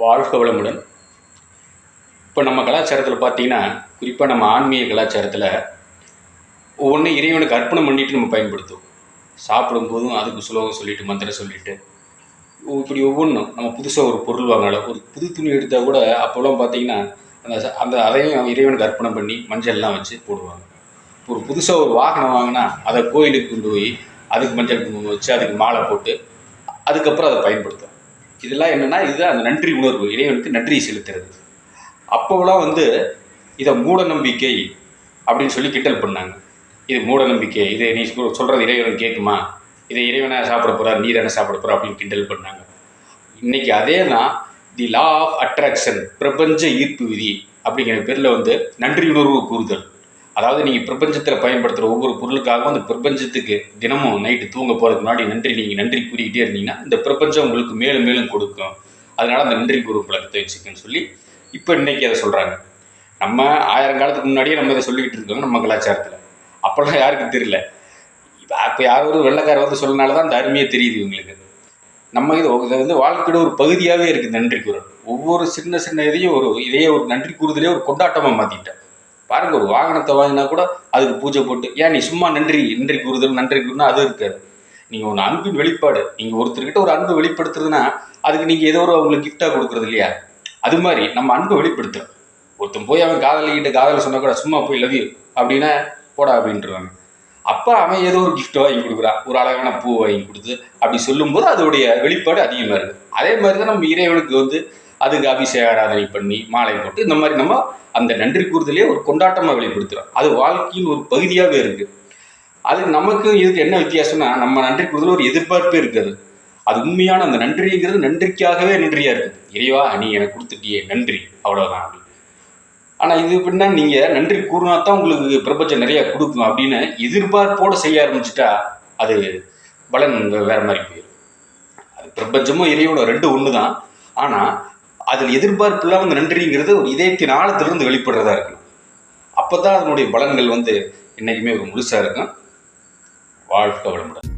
வாழ்க வளமுடன். இப்போ நம்ம கலாச்சாரத்தில் பார்த்தீங்கன்னா குறிப்பாக நம்ம ஆன்மீக கலாச்சாரத்தில் ஒவ்வொன்றும் இறைவனுக்கு அர்ப்பணம் பண்ணிட்டு நம்ம பயன்படுத்துவோம். சாப்பிடும்போதும் அதுக்கு சுலோகம் சொல்லிட்டு மந்திரம் சொல்லிட்டு இப்படி ஒவ்வொன்றும் நம்ம புதுசாக ஒரு பொருள் வாங்கினாலும் ஒரு புது துணி எடுத்தால் கூட அப்போல்லாம் பார்த்தீங்கன்னா அந்த அந்த அதையும் இறைவனுக்கு அர்ப்பணம் பண்ணி மஞ்சள்லாம் வச்சு போடுவாங்க. ஒரு புதுசாக ஒரு வாகனம் வாங்கினா அதை கோயிலுக்கு கொண்டு போய் அதுக்கு மஞ்சள் குங்குமம் வச்சு அதுக்கு மாலை போட்டு அதுக்கப்புறம் அதை பயன்படுத்தும் இதெல்லாம் என்னென்னா இதுதான் அந்த நன்றி உணர்வு இறைவனுக்கு நன்றி செலுத்துறது. அப்போலாம் வந்து இதை மூடநம்பிக்கை அப்படின்னு சொல்லி கிண்டல் பண்ணாங்க. இது மூட நம்பிக்கை இதை நீ சொல்கிறது இறைவன் கேட்குமா? இதை இறைவனை சாப்பிட போகிறார் நீ தானே சாப்பிட போற அப்படின்னு கிண்டல் பண்ணாங்க. இன்றைக்கி அதே தான் தி லா ஆஃப் அட்ராக்ஷன் பிரபஞ்ச ஈர்ப்பு விதி அப்படிங்கிற பேரில் வந்து நன்றி உணர்வு கூறுதல். அதாவது நீங்கள் பிரபஞ்சத்தில் பயன்படுத்துகிற ஒவ்வொரு பொருளுக்காகவும் அந்த பிரபஞ்சத்துக்கு தினமும் நைட்டு தூங்க போகிறதுக்கு முன்னாடி நன்றி நீங்கள் நன்றி கூறிக்கிட்டே இருந்தீங்கன்னா இந்த பிரபஞ்சம் உங்களுக்கு மேலும் மேலும் கொடுக்கும். அதனால அந்த நன்றி கூறு பழக்கத்தை வச்சுக்கன்னு சொல்லி இப்போ இன்னைக்கு அதை சொல்கிறாங்க நம்ம ஆயிரம் காலத்துக்கு முன்னாடியே நம்ம இதை சொல்லிக்கிட்டு இருக்கோம் நம்ம கலாச்சாரத்தில். அப்போல்லாம் யாருக்கும் தெரியல. இப்போ யாரோ ஒரு வெள்ளைக்கார வந்து சொல்லனால தான் அந்த அருமையே தெரியுது இவங்களுக்கு. நம்ம இது இது வந்து வாழ்க்கையோட ஒரு பகுதியாகவே இருக்குது நன்றி கூறல் ஒவ்வொரு சின்ன சின்ன இதையும் ஒரு இதையே ஒரு நன்றி கூறுதலே ஒரு கொண்டாட்டமாக மாற்றிட்டேன் பாருங்க ஒரு வாகனத்தை வாங்கினா கூட அதுக்கு பூஜை போட்டு ஏன் நீ சும்மா நன்றி நன்றி கூறுதல் நன்றி கூறுனா அது இருக்காது. நீங்கள் ஒன்று அன்பின் வெளிப்பாடு நீங்கள் ஒருத்தர்கிட்ட ஒரு அன்பு வெளிப்படுத்துறதுன்னா அதுக்கு நீங்கள் ஏதோ ஒரு அவங்களுக்கு கிஃப்டாக கொடுக்குறது இல்லையா? அது மாதிரி நம்ம அன்பை வெளிப்படுத்துறோம் ஒருத்தன் போய் அவன் காதலிக்கிட்ட காதலை சொன்னால் கூட சும்மா போய் லவ் யூ அப்படின்னா போடா அப்படின்றாங்க. அப்போ அவன் ஏதோ ஒரு கிஃப்ட் வாங்கி கொடுக்குறான் ஒரு அழகான பூ வாங்கி கொடுத்து அப்படி சொல்லும்போது அதோடைய வெளிப்பாடு அதிகமாக இருக்குது அதே மாதிரி தான் நம்ம இறைவனுக்கு வந்து அதுக்கு அபிஷேக ஆராதனை பண்ணி மாலை போட்டு இந்த மாதிரி நம்ம அந்த நன்றி கூறுதலே ஒரு கொண்டாட்டமாக வெளிப்படுத்துகிறோம் அது வாழ்க்கையின் ஒரு பகுதியாகவே இருக்குது அது நமக்கு இதுக்கு என்ன வித்தியாசம்னா நம்ம நன்றி கூறுதல் ஒரு எதிர்பார்ப்பே இருக்காது. அது உண்மையான அந்த நன்றிங்கிறது நன்றிக்காகவே நன்றியாக இருக்குது இறைவா நீ எனக்கு கொடுத்துட்டியே நன்றி. அவ்வளோதான் அப்படி. ஆனால் இது எப்படின்னா நீங்கள் நன்றி கூறினா தான் உங்களுக்கு பிரபஞ்சம் நிறையா கொடுக்கும் அப்படின்னு எதிர்பார்ப்போடு செய்ய ஆரம்பிச்சிட்டா அது பலன் வேறு வேற மாதிரி போயிடும் அது பிரபஞ்சமும் இறைவனோட ரெண்டு ஒன்று தான் ஆனால் அதில் எதிர்பார்ப்பு இல்லாமல் அந்த நன்றிங்கிறது ஒரு இதயத்தின் ஆழத்திலிருந்து வெளிப்படுறதா இருக்கணும். அப்போ தான் அதனுடைய பலன்கள் வந்து என்றைக்குமே ஒரு முழுசாக இருக்கும். வாழ்க்கை வளமுடன்.